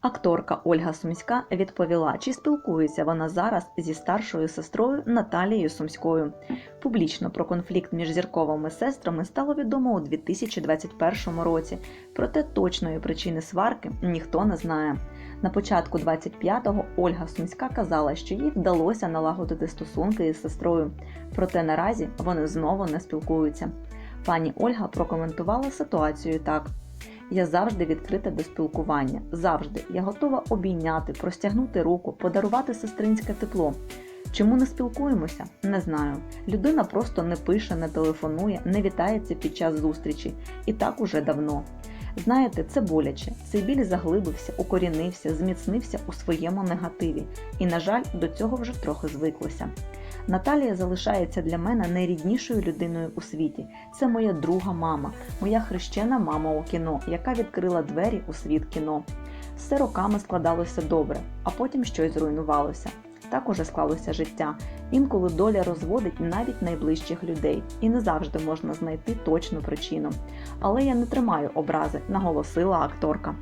Акторка Ольга Сумська відповіла, чи спілкується вона зараз зі старшою сестрою Наталією Сумською. Публічно про конфлікт між зірковими сестрами стало відомо у 2021 році, проте точної причини сварки ніхто не знає. На початку 25-го Ольга Сумська казала, що їй вдалося налагодити стосунки із сестрою, проте наразі вони знову не спілкуються. Пані Ольга прокоментувала ситуацію так. Я завжди відкрита до спілкування. Завжди я готова обійняти, простягнути руку, подарувати сестринське тепло. Чому не спілкуємося? Не знаю. Людина просто не пише, не телефонує, не вітається під час зустрічі. І так уже давно. Знаєте, це боляче. Цей біль заглибився, укорінився, зміцнився у своєму негативі. І, на жаль, до цього вже трохи звиклося. Наталія залишається для мене найріднішою людиною у світі. Це моя друга мама, моя хрещена мама у кіно, яка відкрила двері у світ кіно. Все роками складалося добре, а потім щось зруйнувалося. Так уже склалося життя. Інколи доля розводить навіть найближчих людей, і не завжди можна знайти точну причину. Але я не тримаю образи, наголосила акторка.